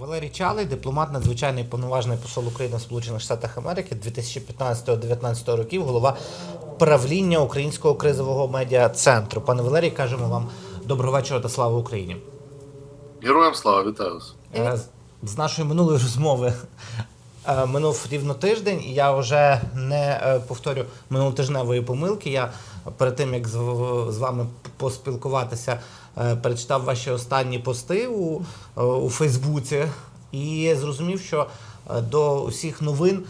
Валерій Чалий, дипломат, надзвичайний повноважний посол України в Сполучених Штатах Америки 2015-2019 років, голова правління Українського кризового медіа центру. Пане Валерій, кажемо вам доброго вечора та слава Україні. Героям слава, вітаю вас. Е, з- нашої минулої розмови е, минув рівно тиждень, і я вже не е, повторю минулотижневої помилки. Я перед тим як з, вами поспілкуватися, перечитав ваші останні пости у, е, у Фейсбуці і зрозумів, що е, до усіх новин.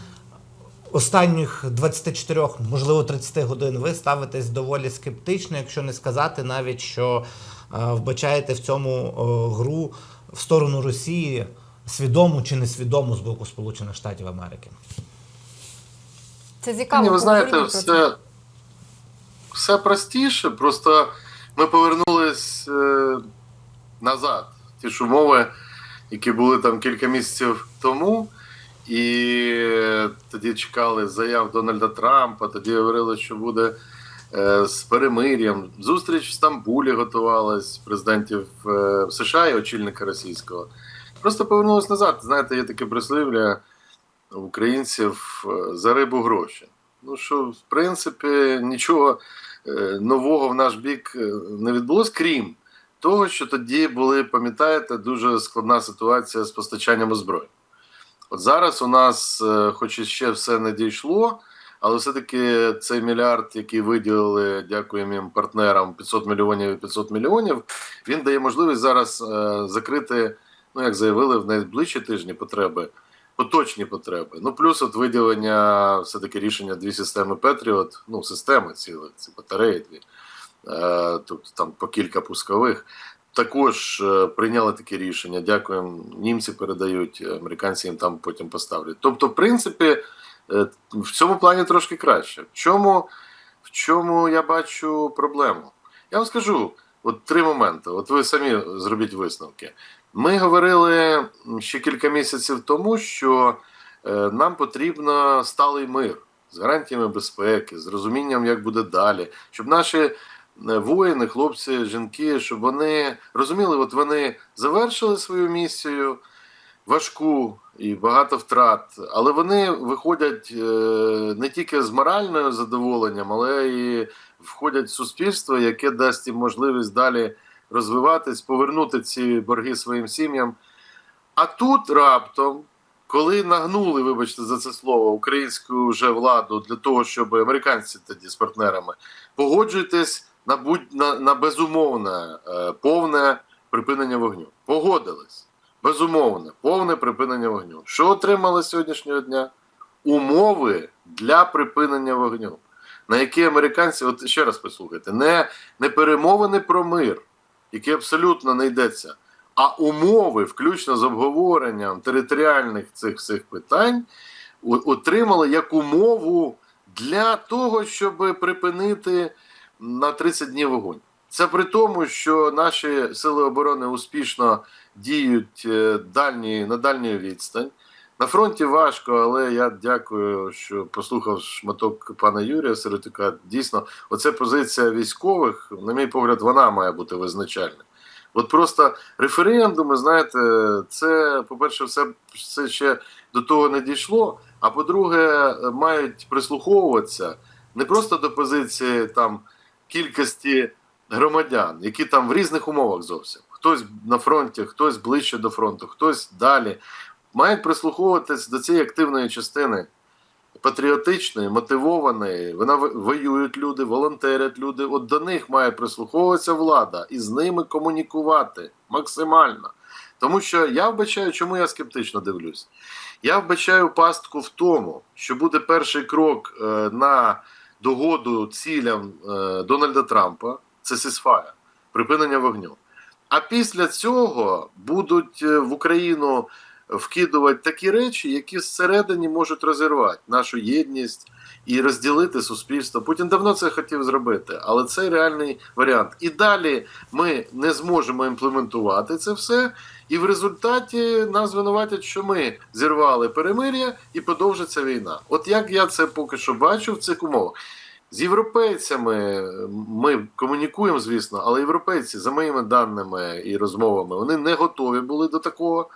Останніх 24, можливо 30 годин ви ставитесь доволі скептично, якщо не сказати навіть, що е, вбачаєте в цьому е, гру в сторону Росії свідому чи несвідому з боку Сполучених Штатів Америки. Це цікаво. Ні, ви знаєте, все, все простіше. Просто ми повернулись е, назад. Ті ж умови, які були там кілька місяців тому, і тоді чекали заяв Дональда Трампа, тоді говорили, що буде е, з перемир'ям. Зустріч в Стамбулі готувалась президентів е, США і очільника російського. Просто повернулись назад. Знаєте, є таке прислів'я українців е, за рибу гроші. Ну що, в принципі, нічого е, нового в наш бік е, не відбулось, крім того, що тоді були, пам'ятаєте, дуже складна ситуація з постачанням озброєнь. От зараз у нас, е, хоч і ще все не дійшло, але все-таки цей мільярд, який виділили, дякуємо їм партнерам 500 мільйонів і 500 мільйонів, він дає можливість зараз е, закрити, ну як заявили, в найближчі тижні потреби поточні потреби. Ну плюс от виділення все таки рішення дві системи Петріот, ну системи цілих, ці батареї дві, тобто там по кілька пускових. Також е, прийняли таке рішення. Дякуємо. Німці передають, американці їм там потім поставлять. Тобто, в принципі, е, в цьому плані трошки краще. В чому, в чому я бачу проблему? Я вам скажу от три моменти. От ви самі зробіть висновки. Ми говорили ще кілька місяців тому, що е, нам потрібно сталий мир з гарантіями безпеки, з розумінням, як буде далі, щоб наші е, воїни, хлопці, жінки, щоб вони розуміли, от вони завершили свою місію важку і багато втрат, але вони виходять е, не тільки з моральним задоволенням, але і входять в суспільство, яке дасть їм можливість далі розвиватись, повернути ці борги своїм сім'ям. А тут раптом, коли нагнули, вибачте за це слово, українську вже владу для того, щоб американці тоді з партнерами погоджуйтесь на будь на, на безумовне е, повне припинення вогню. Погодились. Безумовне, повне припинення вогню. Що отримали сьогоднішнього дня? Умови для припинення вогню. На які американці, от ще раз послухайте, не, не перемовини про мир, які абсолютно не йдеться, а умови, включно з обговоренням територіальних цих всіх питань, отримали як умову для того, щоб припинити на 30 днів вогонь. Це при тому, що наші сили оборони успішно діють е, дальні, на дальній відстань. На фронті важко, але я дякую, що послухав шматок пана Юрія Сиротюка. Дійсно, оце позиція військових, на мій погляд, вона має бути визначальна. От просто референдуми, знаєте, це, по-перше, все, все ще до того не дійшло. А по-друге, мають прислуховуватися не просто до позиції там кількості громадян, які там в різних умовах зовсім. Хтось на фронті, хтось ближче до фронту, хтось далі. Мають прислуховуватись до цієї активної частини патріотичної, мотивованої. Вона воюють люди, волонтерять люди. От до них має прислуховуватися влада і з ними комунікувати максимально. Тому що я вбачаю, чому я скептично дивлюсь. Я вбачаю пастку в тому, що буде перший крок е, на догоду цілям е, Дональда Трампа це сісфая, припинення вогню. А після цього будуть е, в Україну вкидувати такі речі, які зсередині можуть розірвати нашу єдність і розділити суспільство. Путін давно це хотів зробити, але це реальний варіант. І далі ми не зможемо імплементувати це все, і в результаті нас звинуватять, що ми зірвали перемир'я і подовжиться війна. От як я це поки що бачу в цих умовах. З європейцями ми комунікуємо, звісно, але європейці, за моїми даними і розмовами, вони не готові були до такого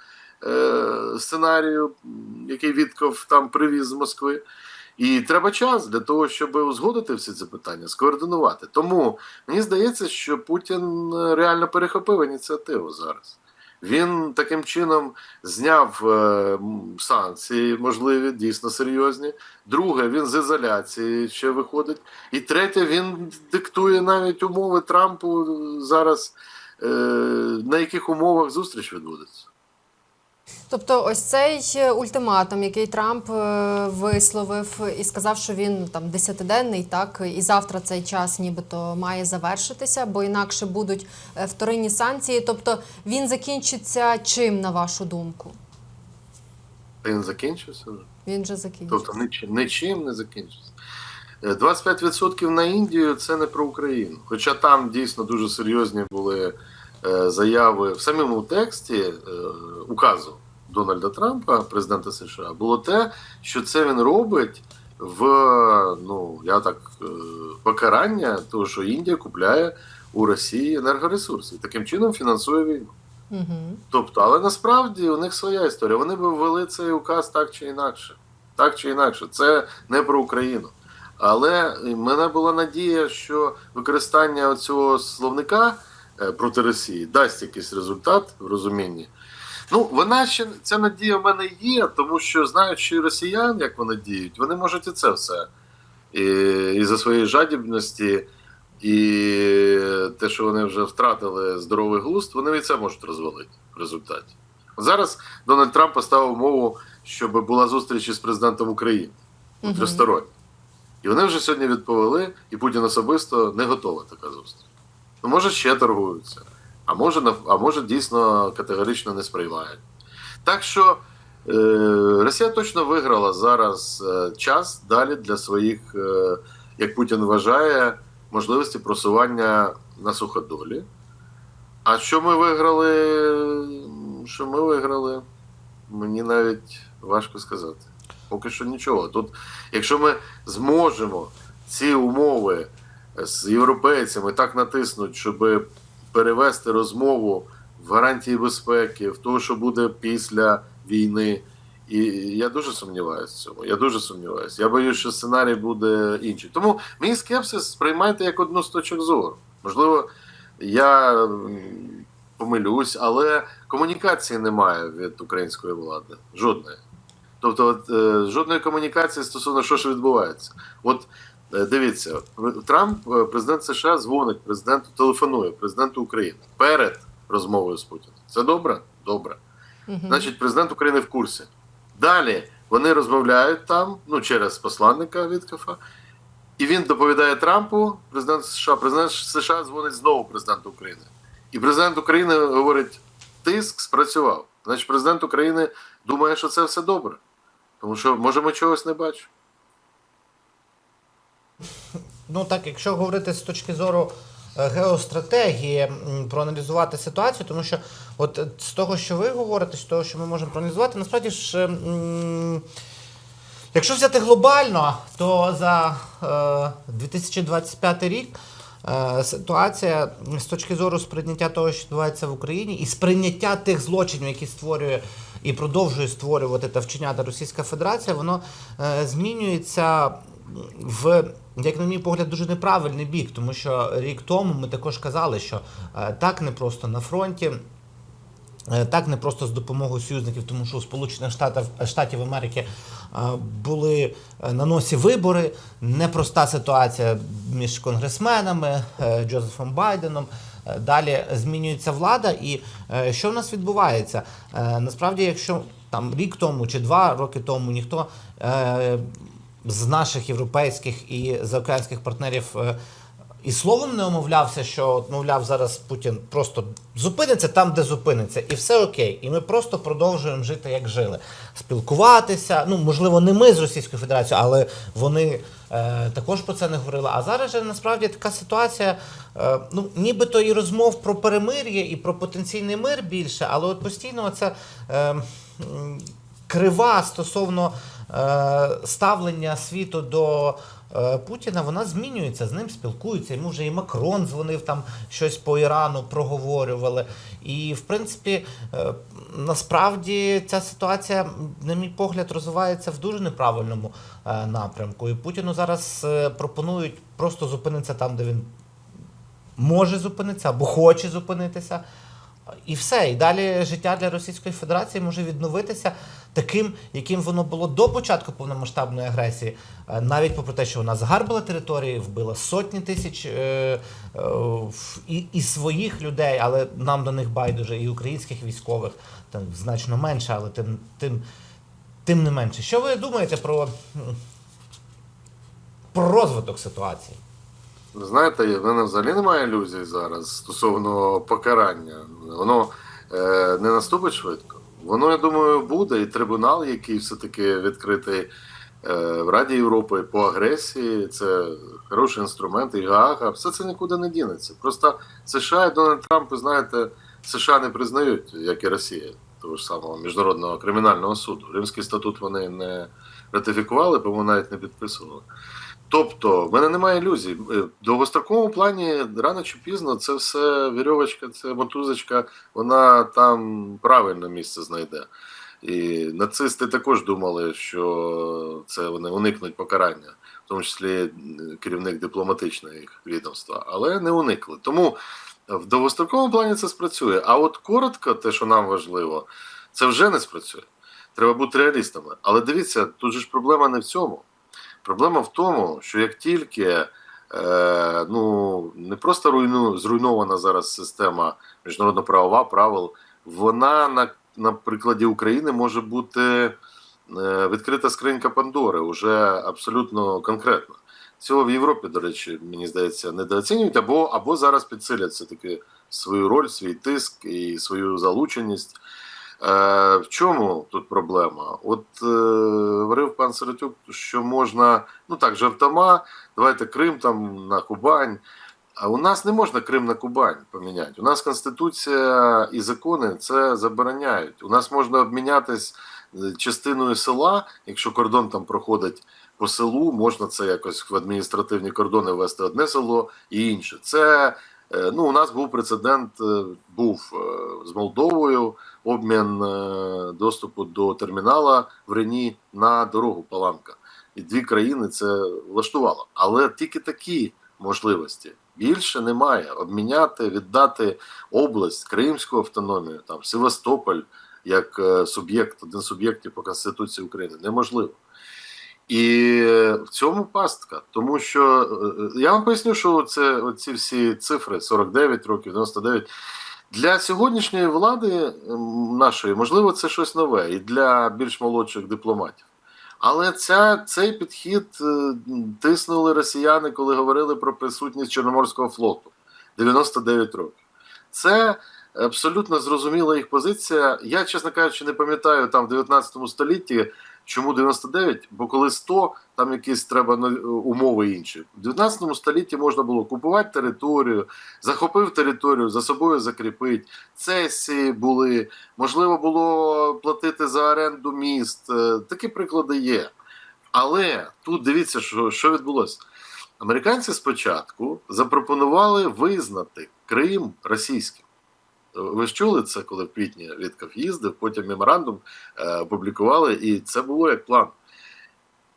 сценарію, який Вітков там привіз з Москви. І треба час для того, щоб узгодити всі ці питання, скоординувати. Тому мені здається, що Путін е, реально перехопив ініціативу зараз. Він таким чином зняв е, санкції, можливі, дійсно серйозні. Друге, він з ізоляції ще виходить. І третє, він диктує навіть умови Трампу зараз, е, на яких умовах зустріч відбудеться. Тобто, ось цей е, ультиматум, який Трамп е, висловив і сказав, що він там десятиденний, так і завтра цей час нібито має завершитися, бо інакше будуть е, вторинні санкції. Тобто він закінчиться чим, на вашу думку? Він закінчився вже. Він же закінчиться. Тобто нічим, нічим не закінчиться. Е, 25% на Індію це не про Україну. Хоча там дійсно дуже серйозні були заяви в самому тексті указу Дональда Трампа, президента США, було те, що це він робить в ну я так е, покарання, того, що Індія купляє у Росії енергоресурси таким чином фінансує війну. Угу. Тобто, але насправді у них своя історія. Вони би ввели цей указ так чи інакше. Так чи інакше, це не про Україну. Але в мене була надія, що використання цього словника е, проти Росії дасть якийсь результат в розумінні. Ну, вона ще ця надія в мене є, тому що знаючи росіян, як вони діють, вони можуть і це все. І, і за своєї жадібності, і те, що вони вже втратили здоровий глузд, вони і це можуть розвалити в результаті. Зараз Дональд Трамп поставив умову, щоб була зустріч із президентом України Мгм. тристороння. І вони вже сьогодні відповіли, і Путін особисто не готова така зустріч. Ну, може, ще торгуються, а може, а може дійсно категорично не сприймають. Так що е, Росія точно виграла зараз е, час далі для своїх, е, як Путін вважає, можливості просування на суходолі. А що ми виграли? Що ми виграли? Мені навіть важко сказати. Поки що нічого. Тут, якщо ми зможемо ці умови з європейцями так натиснути, щоб перевести розмову в гарантії безпеки, в те, що буде після війни. І я дуже сумніваюся в цьому. Я дуже сумніваюся. Я боюся, що сценарій буде інший. Тому мій скепсис сприймайте як одну з точок зору. Можливо, я помилюсь, але комунікації немає від української влади. Жодної. Тобто, от, е, жодної комунікації стосовно що ж відбувається. От дивіться, Трамп, е, президент США, дзвонить президенту, телефонує президенту України перед розмовою з Путіним. Це добре? Добре. Угу. Значить, президент України в курсі. Далі вони розмовляють там, ну через посланника Віткафа, і він доповідає Трампу, президент США, президент США дзвонить знову президенту України. І президент України говорить: тиск спрацював. Значить, президент України думає, що це все добре. Тому що, може, ми чогось не бачимо. Ну так, якщо говорити з точки зору е, геостратегії, проаналізувати ситуацію, тому що от е, з того, що ви говорите, з того, що ми можемо проаналізувати, насправді ж. Якщо взяти глобально, то за е, 2025 рік е, ситуація з точки зору сприйняття того, що відбувається в Україні, і сприйняття тих злочинів, які створює і продовжує створювати та вчиняти Російська Федерація, воно е, змінюється в, як на мій погляд, дуже неправильний бік, тому що рік тому ми також казали, що е, так не просто на фронті. Е, Так, не просто з допомогою союзників, тому що у Сполучених Штатів, Штатів Америки е, були на носі вибори, непроста ситуація між конгресменами, Джозефом Байденом. Далі змінюється влада, і що в нас відбувається? Насправді, якщо там рік тому чи два роки тому ніхто з наших європейських і заокеанських партнерів е, і словом не омовлявся, що мовляв, зараз Путін просто зупиниться там, де зупиниться, і все окей. І ми просто продовжуємо жити, як жили. Спілкуватися. Ну, можливо, не ми з Російською Федерацією, але вони е, також про це не говорили. А зараз же насправді така ситуація, е, ну, нібито і розмов про перемир'я, і про потенційний мир більше, але от постійно це. Е, крива стосовно ставлення світу до е, Путіна вона змінюється, з ним спілкуються. Йому вже і Макрон дзвонив там щось по Ірану, проговорювали. І в принципі, е, насправді ця ситуація, на мій погляд, розвивається в дуже неправильному е, напрямку. І Путіну зараз е, пропонують просто зупинитися там, де він може зупинитися або хоче зупинитися. І все. І далі життя для Російської Федерації може відновитися таким, яким воно було до початку повномасштабної агресії, Е, навіть попри те, що вона загарбила території, вбила сотні тисяч е, е, і, і своїх людей, але нам до них байдуже, і українських військових там значно менше, але тим, тим, тим не менше. Що ви думаєте про, про розвиток ситуації? Знаєте, в мене взагалі немає ілюзій зараз стосовно покарання. Воно е, не наступить швидко. Воно, я думаю, буде, і трибунал, який все-таки відкритий е, в Раді Європи по агресії, це хороший інструмент, і Гаага, все це нікуди не дінеться. Просто США і Дональд Трамп, ви знаєте, США не признають, як і Росія, того ж самого міжнародного кримінального суду. Римський статут вони не ратифікували, по-моєму, навіть не підписували. Тобто, в мене немає ілюзій. Е, В довгостроковому плані рано чи пізно це все вірьовочка, це мотузочка, вона там правильне місце знайде. І нацисти також думали, що це вони уникнуть покарання, в тому числі е, керівник дипломатичного відомства, але не уникли. Тому в довгостроковому плані це спрацює. А от коротко, те, що нам важливо, це вже не спрацює. Треба бути реалістами. Але дивіться, тут же ж проблема не в цьому. Проблема в тому, що як тільки е, ну, не просто руйну, зруйнована зараз система міжнародно-правова правил, вона на, на прикладі України може бути е, відкрита скринька Пандори уже абсолютно конкретно. Цього в Європі, до речі, мені здається, недооцінюють, або, або зараз підсилять все-таки свою роль, свій тиск і свою залученість. Е, в чому тут проблема? От е, говорив пан Сиротюк, що можна, ну так, жартома, давайте Крим там на Кубань. А у нас не можна Крим на Кубань поміняти. У нас Конституція і закони це забороняють. У нас можна обмінятись е, частиною села, якщо кордон там проходить по селу, можна це якось в адміністративні кордони ввести одне село і інше. Це ну, у нас був прецедент, е, був е, з Молдовою обмін е, доступу до термінала в Рені на дорогу Паланка. І дві країни це влаштувало. Але тільки такі можливості більше немає. Обміняти, віддати область, Кримську автономію, там Севастополь як е, суб'єкт, один суб'єктів по Конституції України неможливо. І в цьому пастка, тому що е, я вам поясню, що це оці всі цифри 49 років, 99, для сьогоднішньої влади ем, нашої, можливо, це щось нове і для більш молодших дипломатів. Але ця, цей підхід е, тиснули росіяни, коли говорили про присутність Чорноморського флоту 99 років. Це абсолютно зрозуміла їх позиція. Я, чесно кажучи, не пам'ятаю там в 19 столітті, чому 99, бо коли 100, там якісь треба умови інші. В 19 столітті можна було купувати територію, захопив територію, за собою закріпить. Цесії були, можливо було платити за оренду міст. Е, Такі приклади є. Але тут дивіться, що, що відбулося. Американці спочатку запропонували визнати Крим російським. Ви ж чули це, коли в квітні Вітков їздив, потім меморандум е, опублікували, і це було як план.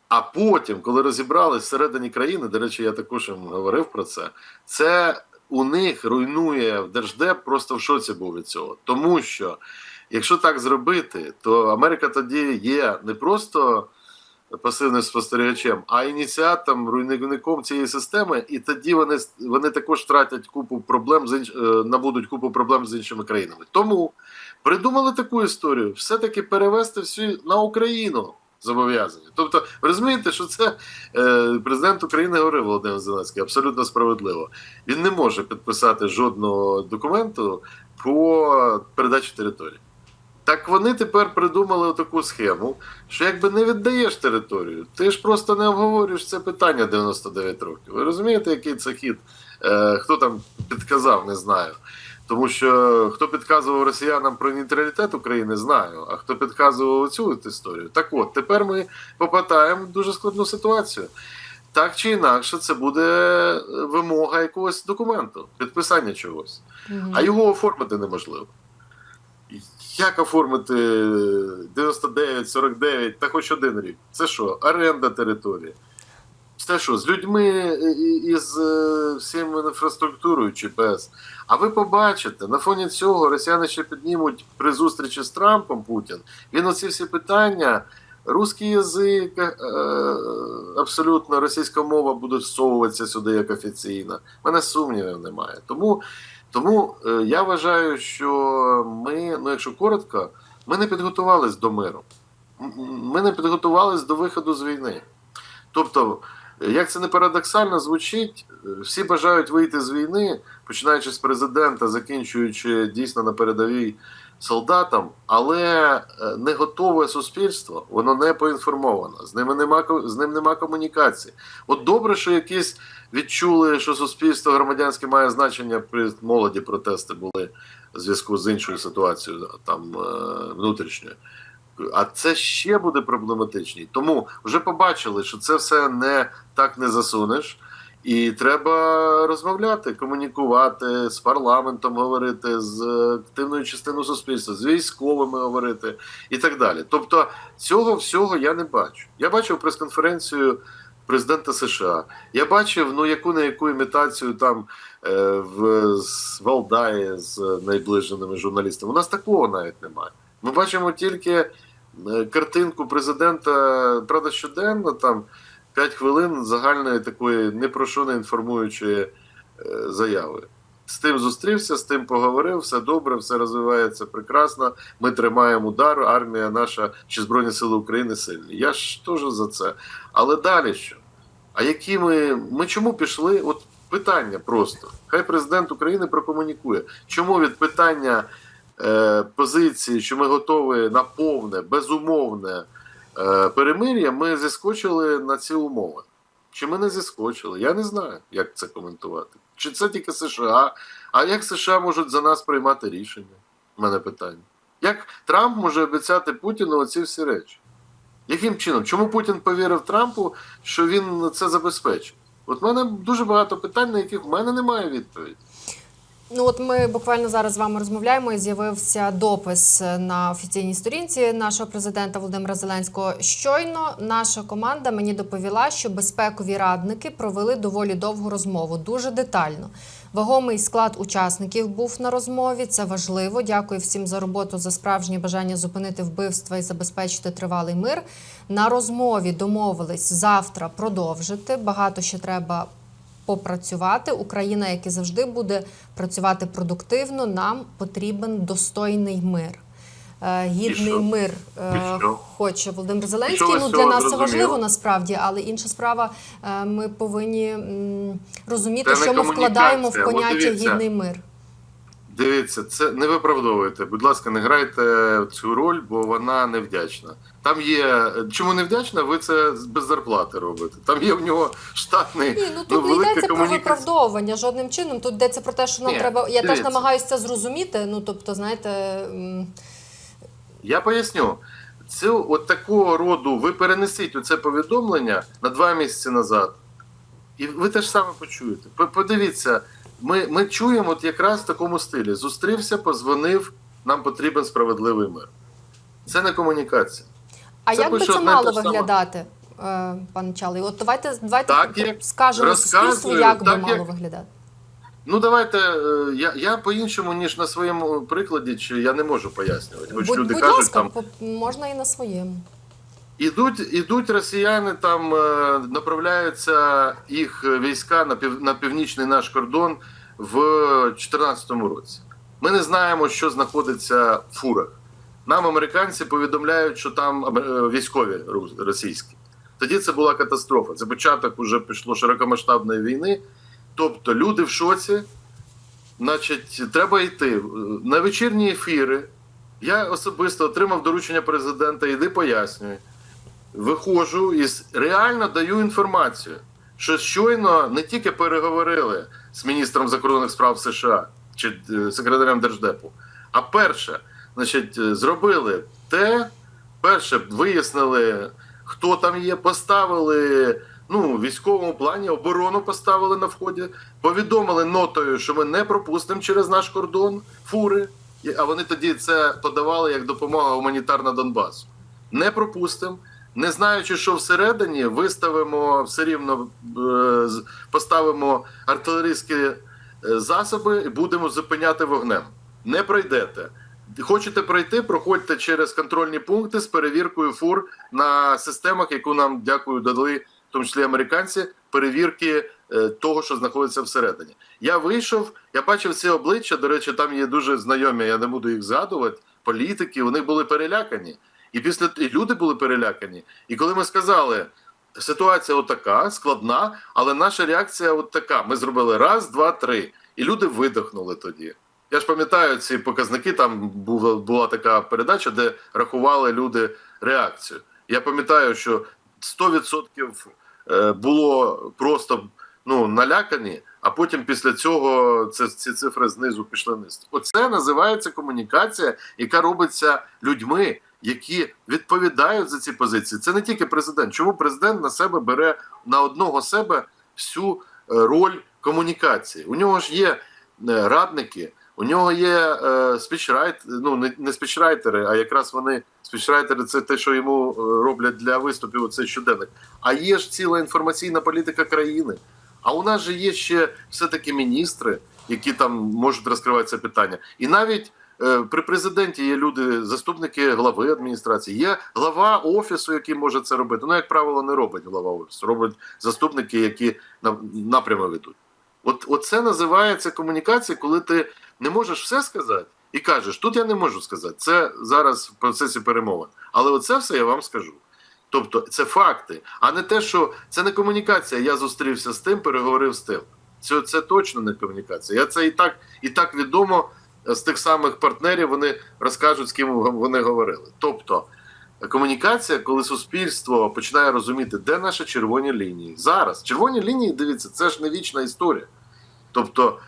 А потім, коли розібрались всередині країни, до речі, я також їм говорив про це, це у них руйнує Держдеп, просто в шоці був від цього. Тому що якщо так зробити, то Америка тоді є не просто пасивним спостерігачем, а ініціатором, руйнівником цієї системи, і тоді вони, вони також втратять купу проблем з інш... е, набудуть купу проблем з іншими країнами. Тому придумали таку історію: все-таки перевести всі на Україну зобов'язані. Тобто, ви розумієте, що це е, президент України говорив Володимир Зеленський абсолютно справедливо. Він не може підписати жодного документу по передачі території. Так вони тепер придумали таку схему, що якби не віддаєш територію, ти ж просто не обговорюєш це питання 99 років. Ви розумієте, який це хід? Е, хто там підказав, не знаю. Тому що хто підказував росіянам про нейтралітет України, знаю. А хто підказував цю історію? Так от, тепер ми попадаємо в дуже складну ситуацію. так чи інакше це буде е, вимога якогось документу, підписання чогось. Мгм. А його оформити неможливо. Як оформити 99, 49 та хоч один рік? Це що? Оренда території. Це що, з людьми і- і з е, всім інфраструктурою чи без? А ви побачите, на фоні цього росіяни ще піднімуть при зустрічі з Трампом Путін. Він оці всі питання, русський язик, е, абсолютно російська мова буде всовуватися сюди як офіційна. Мене сумнівів немає. Тому тому е, я вважаю, що ми, ну якщо коротко, ми не підготувались до миру. Ми не підготувались до виходу з війни. Тобто, е, як це не парадоксально звучить, е, всі бажають вийти з війни, починаючи з президента, закінчуючи дійсно на передовій солдатам, але е, не готове суспільство, воно не поінформовано. З ними нема з ним нема комунікації. От добре, що якісь відчули, що суспільство громадянське має значення при молоді протести були в зв'язку з іншою ситуацією там е, внутрішньою. А це ще буде проблематичніше. Тому вже побачили, що це все не так не засунеш. І треба розмовляти, комунікувати з парламентом, говорити з активною частиною суспільства, з військовими говорити і так далі. Тобто цього всього я не бачу. Я бачив прес-конференцію президента США. Я бачив ну яку не яку імітацію там е, в з Валдаї з найближеними журналістами. У нас такого навіть немає. Ми бачимо тільки е, картинку президента, правда, щоденно там 5 хвилин загальної такої не про що не інформуючої е, заяви. З тим зустрівся, з тим поговорив, все добре, все розвивається прекрасно. Ми тримаємо удар, армія наша чи Збройні Сили України сильні. Я ж теж за це. Але далі що? А які ми. Ми чому пішли? От питання просто. Хай президент України прокомунікує. Чому від питання е, позиції, що ми готові на повне, безумовне перемир'я, ми зіскочили на ці умови? Чи ми не зіскочили? Я не знаю, як це коментувати. Чи це тільки США? А як США можуть за нас приймати рішення? У мене питання. Як Трамп може обіцяти Путіну оці всі речі? Яким чином? Чому Путін повірив Трампу, що він це забезпечить? От в мене дуже багато питань, на яких в мене немає відповіді. Ну от ми буквально зараз з вами розмовляємо. і З'явився допис на офіційній сторінці нашого президента Володимира Зеленського. Щойно наша команда мені доповіла, що безпекові радники провели доволі довгу розмову, дуже детально. Вагомий склад учасників був на розмові. Це важливо. Дякую всім за роботу, за справжнє бажання зупинити вбивства і забезпечити тривалий мир. На розмові домовились завтра продовжити. Багато ще треба попрацювати. Україна, як і завжди, буде працювати продуктивно. Нам потрібен достойний мир. Е, Гідний мир е, хоче Володимир Зеленський. Ну для нас це важливо насправді, але інша справа, е, ми повинні розуміти, що ми вкладаємо в поняття гідний мир. Дивіться, це не виправдовуйте. Будь ласка, не грайте цю роль, бо вона невдячна. Там є. Чому невдячна? Ви це без зарплати робите. Там є в нього штатний Ні, ну тут не велика йдеться про виправдовування жодним чином. Тут йдеться про те, що нам Ні, треба. Я теж намагаюся це зрозуміти. Ну тобто, знаєте, Я поясню. Цю от такого роду ви перенесіть оце повідомлення на два місяці назад, і ви те ж саме почуєте. Подивіться, ми, ми чуємо от якраз в такому стилі: зустрівся, позвонив, нам потрібен справедливий мир. Це не комунікація. а Це як би це мало виглядати, е, пан Чалий? От давайте давайте Так, скажемо суспільству, як би мало як- виглядати. Ну давайте. е, Я, я по-іншому, ніж на своєму прикладі, чи я не можу пояснювати. Хоч Будь, люди будь кажуть, ласка, там можна і на своєму. Ідуть, ідуть росіяни, там е, направляються їх війська на пів на північний наш кордон в 2014 році. Ми не знаємо, що знаходиться в фурах. Нам американці повідомляють, що там е, військові російські. Тоді це була катастрофа. Це початок уже пішло широкомасштабної війни. Тобто люди в шоці, значить, треба йти на вечірні ефіри. Я особисто отримав доручення президента, іди пояснюй виходжу і реально даю інформацію, що щойно не тільки переговорили з міністром закордонних справ США чи е, секретарем держдепу, а перше, значить, е, зробили те, перше, вияснили, хто там є, поставили ну, в військовому плані оборону поставили на вході, повідомили нотою, що ми не пропустимо через наш кордон фури. А вони тоді це подавали як допомога гуманітарна Донбасу. Не пропустимо. Не знаючи, що всередині, виставимо все рівно, е, поставимо артилерійські е, засоби і будемо зупиняти вогнем. Не пройдете. Хочете пройти, проходьте через контрольні пункти з перевіркою фур на системах, яку нам дякую дали, в тому числі американці, перевірки е, того, що знаходиться всередині. Я вийшов, я бачив ці обличчя. До речі, там є дуже знайомі, я не буду їх згадувати. Політики, вони були перелякані. І після і люди були перелякані. І коли ми сказали, ситуація отака, складна, але наша реакція от така. Ми зробили раз, два, три. І люди видихнули тоді. Я ж пам'ятаю ці показники. Там була, була така передача, де рахували люди реакцію. Я пам'ятаю, що 100% е, було просто ну, налякані, а потім після цього це, ці цифри знизу пішли вниз. Оце називається комунікація, яка робиться людьми, які відповідають за ці позиції. Це не тільки президент. Чому президент на себе бере на одного себе всю е, роль комунікації? У нього ж є е, радники. У нього є е, спічрайт, ну не, не спічрайтери, а якраз вони спічрайтери це те, що йому е, роблять для виступів. Оцей щоденник. А є ж ціла інформаційна політика країни. А у нас же є ще все-таки міністри, які там можуть розкривати це питання. І навіть при президенті є люди, заступники глави адміністрації, є глава офісу, який може це робити. Ну, як правило, не робить глава офісу, роблять заступники, які на, напрями ведуть. От, от це називається комунікація, коли ти не можеш все сказати і кажеш, тут я не можу сказати. Це зараз в процесі перемовин. Але оце все я вам скажу. Тобто це факти, а не те, що це не комунікація. Я зустрівся з тим, переговорив з тим. Це, це точно не комунікація. Я це і так, і так відомо е, з тих самих партнерів. Вони розкажуть, з ким вони говорили. Тобто комунікація, коли суспільство починає розуміти, де наші червоні лінії. Зараз червоні лінії, дивіться, це ж не вічна історія. Тобто,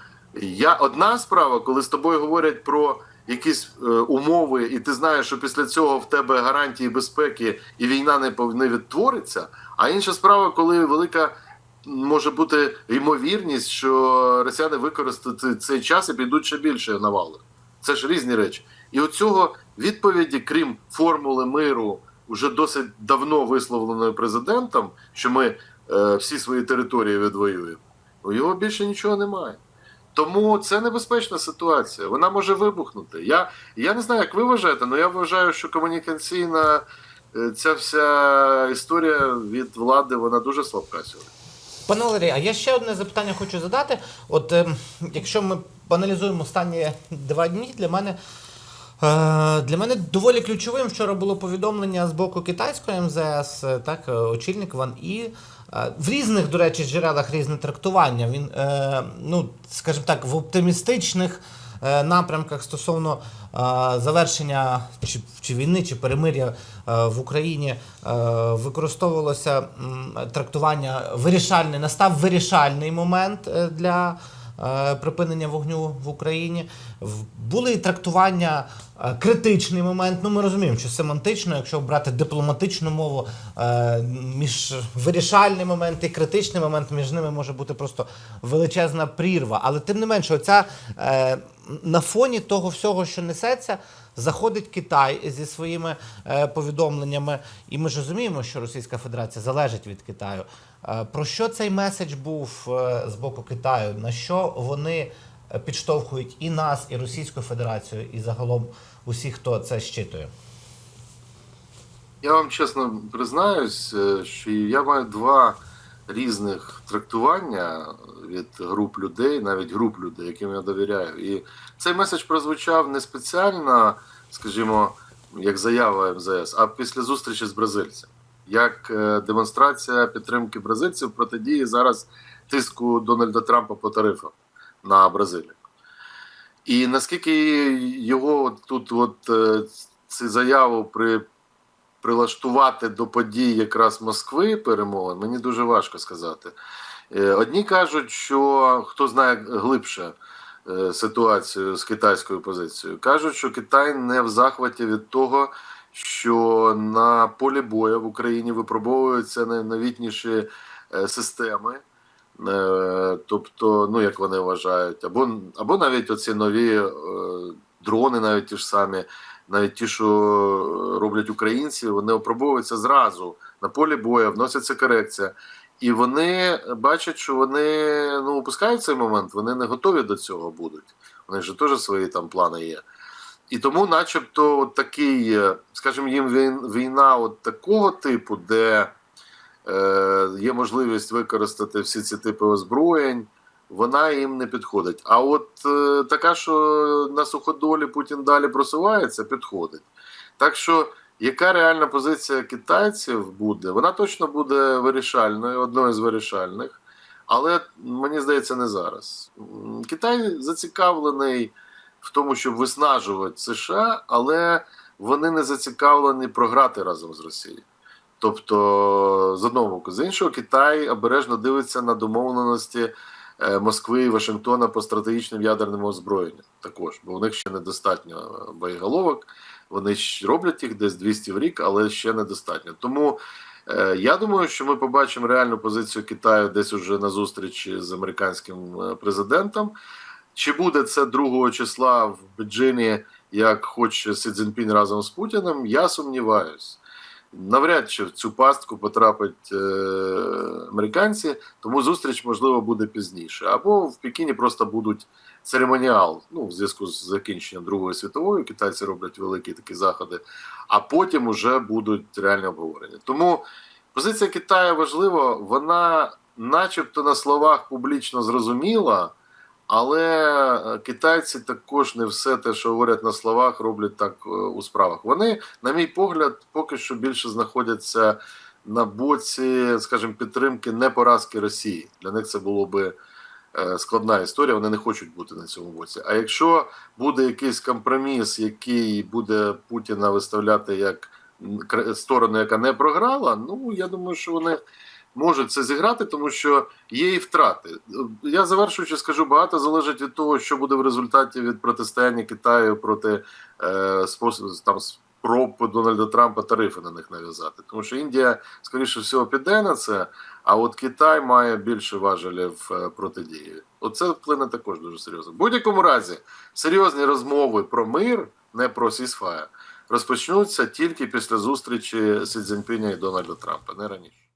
я одна справа, коли з тобою говорять про якісь е, умови, і ти знаєш, що після цього в тебе гарантії безпеки і війна не не відтвориться. А інша справа, коли велика може бути ймовірність, що росіяни використають цей час і підуть ще більше навали. Це ж різні речі. І от цього відповіді, крім формули миру, вже досить давно висловленої президентом, що ми е, всі свої території відвоюємо, у його більше нічого немає. Тому це небезпечна ситуація. Вона може вибухнути. Я, я не знаю, як ви вважаєте, але я вважаю, що комунікаційна е, ця вся історія від влади вона дуже слабка сьогодні. Пане Валерій, а я ще одне запитання хочу задати. От е, якщо ми аналізуємо останні два дні, для мене. е, Для мене доволі ключовим вчора було повідомлення з боку китайської МЗС, е, так, е, очільник Ван І. В різних, до речі, джерелах різне трактування. Він, ну, скажімо так, в оптимістичних напрямках стосовно е, завершення чи, війни, чи перемир'я е, в Україні е, використовувалося трактування вирішальний, настав вирішальний момент е, для е, припинення вогню в Україні. Були і трактування е, критичний момент. Ну, ми розуміємо, що семантично, якщо брати дипломатичну мову, е, між вирішальний момент і критичний момент, між ними може бути просто величезна прірва. Але тим не менше, оця е, на фоні того всього, що несеться. Заходить Китай зі своїми е, повідомленнями, і ми ж розуміємо, що Російська Федерація залежить від Китаю. Е, про що цей меседж був е, з боку Китаю? На що вони підштовхують і нас, і Російську Федерацію, і загалом усіх, хто це щитує? Я вам чесно признаюсь, що я маю два різних трактування від груп людей, навіть груп людей, яким я довіряю. І цей меседж прозвучав не спеціально, скажімо, як заява МЗС, а після зустрічі з бразильцем. Як е, демонстрація підтримки бразильців протидії зараз тиску Дональда Трампа по тарифам на Бразилію. І наскільки його тут, от е, цю заяву при прилаштувати до подій якраз Москви перемовин, мені дуже важко сказати. Е, Одні кажуть, що хто знає глибше е, ситуацію з китайською позицією, кажуть, що Китай не в захваті від того, що на полі бою в Україні випробовуються найновітніші е, системи. Тобто, ну як вони вважають, або, або навіть оці нові дрони, навіть ті ж самі, навіть ті, що роблять українці, вони опробовуються зразу на полі бою, вносяться корекція. І вони бачать, що вони ну, упускають цей момент, вони не готові до цього будуть. Них же теж свої там плани є. І тому, начебто, такий, е, скажімо, їм війна от такого типу, де е, є можливість використати всі ці типи озброєнь, вона їм не підходить. А от е, така, що на суходолі Путін далі просувається, підходить. Так що, яка реальна позиція китайців буде, вона точно буде вирішальною, одною з вирішальних, але мені здається, не зараз. Китай зацікавлений в тому, щоб виснажувати США, але вони не зацікавлені програти разом з Росією. Тобто, з одного боку, з іншого, Китай обережно дивиться на домовленості Москви і Вашингтона по стратегічним ядерним озброєнням. Також, бо у них ще недостатньо боєголовок. Вони роблять їх десь 200 в рік, але ще недостатньо. Тому е, я думаю, що ми побачимо реальну позицію Китаю десь уже на зустрічі з американським е, президентом. Чи буде це 2 числа в Беджині, як хоче Сі Цзіньпінь разом з Путіним, я сумніваюсь. Навряд чи в цю пастку потрапить е, американці, тому зустріч, можливо, буде пізніше. Або в Пекіні просто будуть церемоніал, ну, в зв'язку з закінченням Другої світової, китайці роблять великі такі заходи, а потім уже будуть реальні обговорення. Тому позиція Китаю важлива, вона, начебто, на словах публічно зрозуміла. Але е, китайці також не все те, що говорять на словах, роблять так е, у справах. Вони, на мій погляд, поки що більше знаходяться на боці, скажімо, підтримки не поразки Росії. Для них це було би е, складна історія. Вони не хочуть бути на цьому боці. А якщо буде якийсь компроміс, який буде Путіна виставляти як сторону, яка не програла, ну я думаю, що вони можуть це зіграти, тому що є і втрати. Я завершуючи, скажу, багато залежить від того, що буде в результаті від протистояння Китаю проти е, там спроб Дональда Трампа тарифи на них нав'язати. Тому що Індія, скоріше всього, піде на це, а от Китай має більше важелів е, протидії. Оце вплине також дуже серйозно. В будь-якому разі серйозні розмови про мир, не про сісфая, розпочнуться тільки після зустрічі Сі Цзіньпіня і Дональда Трампа, не раніше.